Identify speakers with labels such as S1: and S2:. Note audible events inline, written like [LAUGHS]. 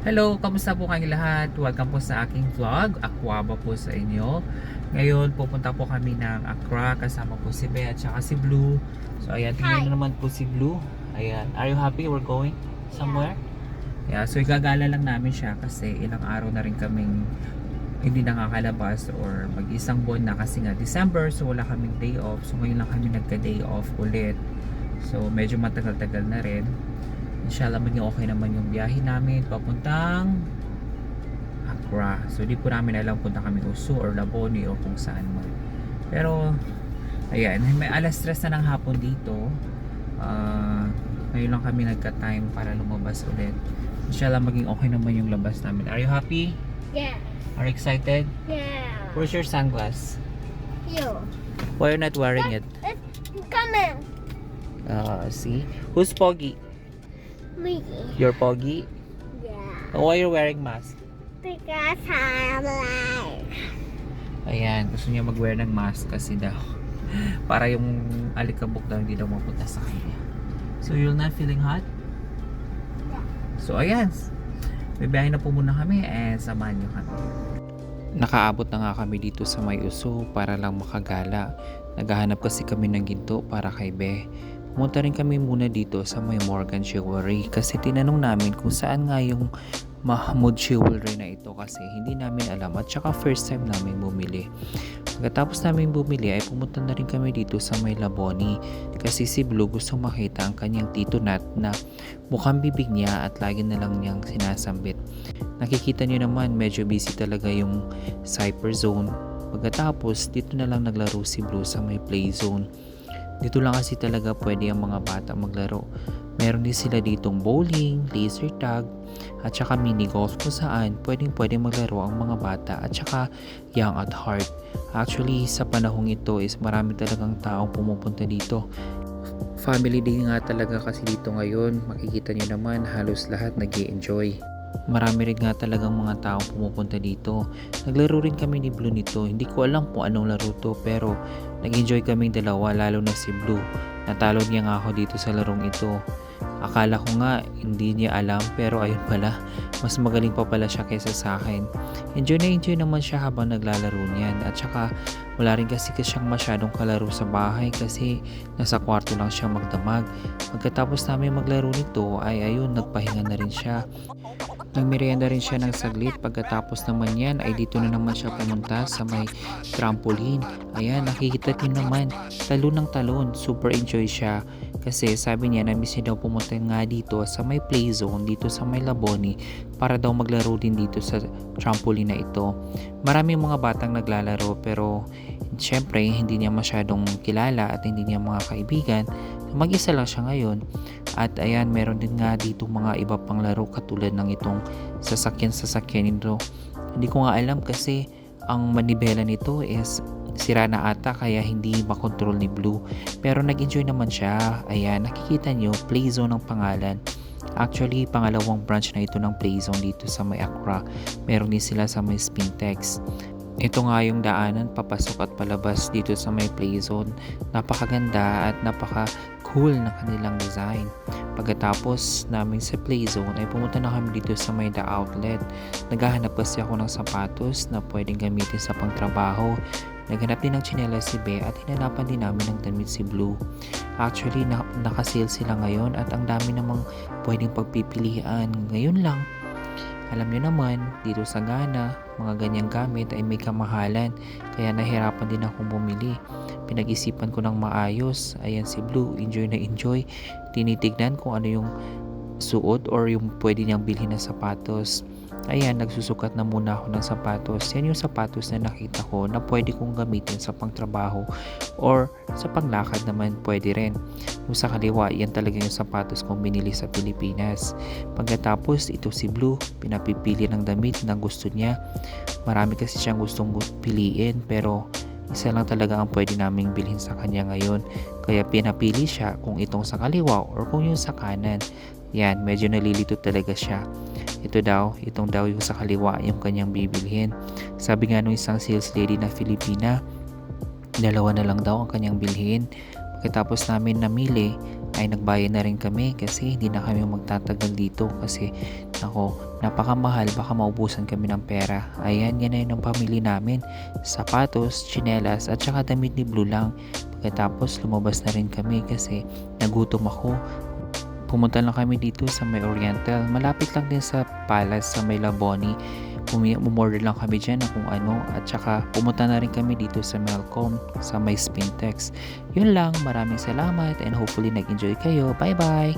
S1: Hello, kamusta po kayong lahat? Welcome po sa aking vlog. Aquaba po sa inyo. Ngayon, pupunta po kami ng Accra kasama po si Bea at saka si Blue. So, ayan, tingnan naman po si Blue. Ayan, are you happy we're going somewhere? Yeah, so igagala lang namin siya kasi ilang araw na rin kaming hindi nakakalabas or mag-isang buwan na kasi nga December so wala kaming day off so ngayon lang kami nagka-day off ulit so medyo matagal-tagal na rin inshallah maging okay naman yung biyahe namin papuntang Accra so di po namin alam punta kami Uso or Laboni o kung saan man pero ayan may alas stress na ng hapon dito Ah, ngayon lang kami nagka-time para lumabas ulit inshallah maging okay naman yung labas namin are you happy?
S2: Yeah.
S1: Are you excited?
S2: Yeah.
S1: Where's your sunglass?
S2: You.
S1: Why you're not wearing it?
S2: It's coming.
S1: Uh, see? Who's Poggy?
S2: Me.
S1: You're Poggy?
S2: Yeah.
S1: Oh, why you're wearing mask?
S2: Because I'm alive.
S1: Ayan, gusto niya mag-wear ng mask kasi daw. [LAUGHS] Para yung alikabok daw hindi daw mapunta sa kanya. So, you're not feeling hot? So, ayan. Bibiyahin na po muna kami and samahan niyo kami. Nakaabot na nga kami dito sa may uso para lang makagala. Naghahanap kasi kami ng ginto para kay Be. Pumunta rin kami muna dito sa may Morgan Jewelry kasi tinanong namin kung saan nga yung Mahmoud Jewelry na ito kasi hindi namin alam at saka first time namin bumili. Pagkatapos namin bumili ay pumunta na rin kami dito sa may Laboni kasi si Blue gusto makita ang kanyang tito Nat na mukhang bibig niya at lagi na lang niyang sinasambit. Nakikita niyo naman medyo busy talaga yung cyber zone. Pagkatapos dito na lang naglaro si Blue sa may play zone. Dito lang kasi talaga pwede ang mga bata maglaro. Meron din sila ditong bowling, laser tag, at saka mini golf kung saan pwedeng pwede maglaro ang mga bata at saka young at heart. Actually, sa panahong ito is marami talagang taong pumupunta dito. Family day nga talaga kasi dito ngayon. Makikita nyo naman halos lahat nag enjoy Marami rin nga talagang mga taong pumupunta dito. Naglaro rin kami ni Blue nito. Hindi ko alam kung anong laro to pero nag-enjoy kaming dalawa lalo na si Blue. Natalo niya nga ako dito sa larong ito. Akala ko nga hindi niya alam pero ayun pala, mas magaling pa pala siya kaysa sa akin. Enjoy na enjoy naman siya habang naglalaro niyan at saka wala rin kasi siyang masyadong kalaro sa bahay kasi nasa kwarto lang siya magdamag. Pagkatapos namin maglaro nito ay ayun nagpahinga na rin siya. Nagmerienda rin siya ng saglit pagkatapos naman yan ay dito na naman siya pumunta sa may trampoline. Ayan, nakikita niyo naman, talon ng talon, super enjoy siya. Kasi sabi niya na miss niya daw pumunta nga dito sa may play zone, dito sa may Laboni para daw maglaro din dito sa trampoline na ito. Marami mga batang naglalaro pero syempre hindi niya masyadong kilala at hindi niya mga kaibigan. Mag-isa lang siya ngayon. At ayan, meron din nga dito mga iba pang laro katulad ng itong sasakyan-sasakyan nito. Hindi ko nga alam kasi ang manibela nito is sira na ata kaya hindi makontrol ni Blue. Pero nag-enjoy naman siya. Ayan, nakikita nyo, Playzone ang pangalan. Actually, pangalawang branch na ito ng Playzone dito sa may Accra. Meron din sila sa may Spintex. Ito nga yung daanan papasok at palabas dito sa may Playzone. Napakaganda at napaka cool na kanilang design. Pagkatapos namin sa Playzone ay pumunta na kami dito sa may The Outlet. Naghahanap kasi ako ng sapatos na pwedeng gamitin sa pangtrabaho. Naghanap din ng tsinelas si Be at hinanapan din namin ng damit si Blue. Actually, na- nakasale sila ngayon at ang dami namang pwedeng pagpipilian. Ngayon lang, alam niyo naman, dito sa Ghana, mga ganyang gamit ay may kamahalan. Kaya nahirapan din akong bumili. Pinag-isipan ko ng maayos. Ayan si Blue, enjoy na enjoy. Tinitignan kung ano yung suot or yung pwede niyang bilhin na sapatos. Ayan, nagsusukat na muna ako ng sapatos. Yan yung sapatos na nakita ko na pwede kong gamitin sa pangtrabaho or sa panglakad naman pwede rin. Yung sa kaliwa, yan talaga yung sapatos kong binili sa Pilipinas. Pagkatapos, ito si Blue, pinapipili ng damit na gusto niya. Marami kasi siyang gustong gu- piliin pero isa lang talaga ang pwede naming bilhin sa kanya ngayon. Kaya pinapili siya kung itong sa kaliwa or kung yung sa kanan. Yan, medyo nalilito talaga siya. Ito daw, itong daw yung sa kaliwa yung kanyang bibilhin. Sabi nga nung isang sales lady na Filipina, dalawa na lang daw ang kanyang bilhin. Pagkatapos namin namili, ay nagbayad na rin kami kasi hindi na kami magtatagal dito kasi ako, napakamahal baka maubusan kami ng pera. Ayan, yan yun ang pamili namin. Sapatos, tsinelas at saka damit ni Blue lang. Pagkatapos lumabas na rin kami kasi nagutom ako. Pumunta lang kami dito sa may Oriental. Malapit lang din sa Palace sa may Laboni. Umorder lang kami dyan kung ano at saka pumunta na rin kami dito sa Melcom sa may Spintex. Yun lang, maraming salamat and hopefully nag-enjoy kayo. Bye bye!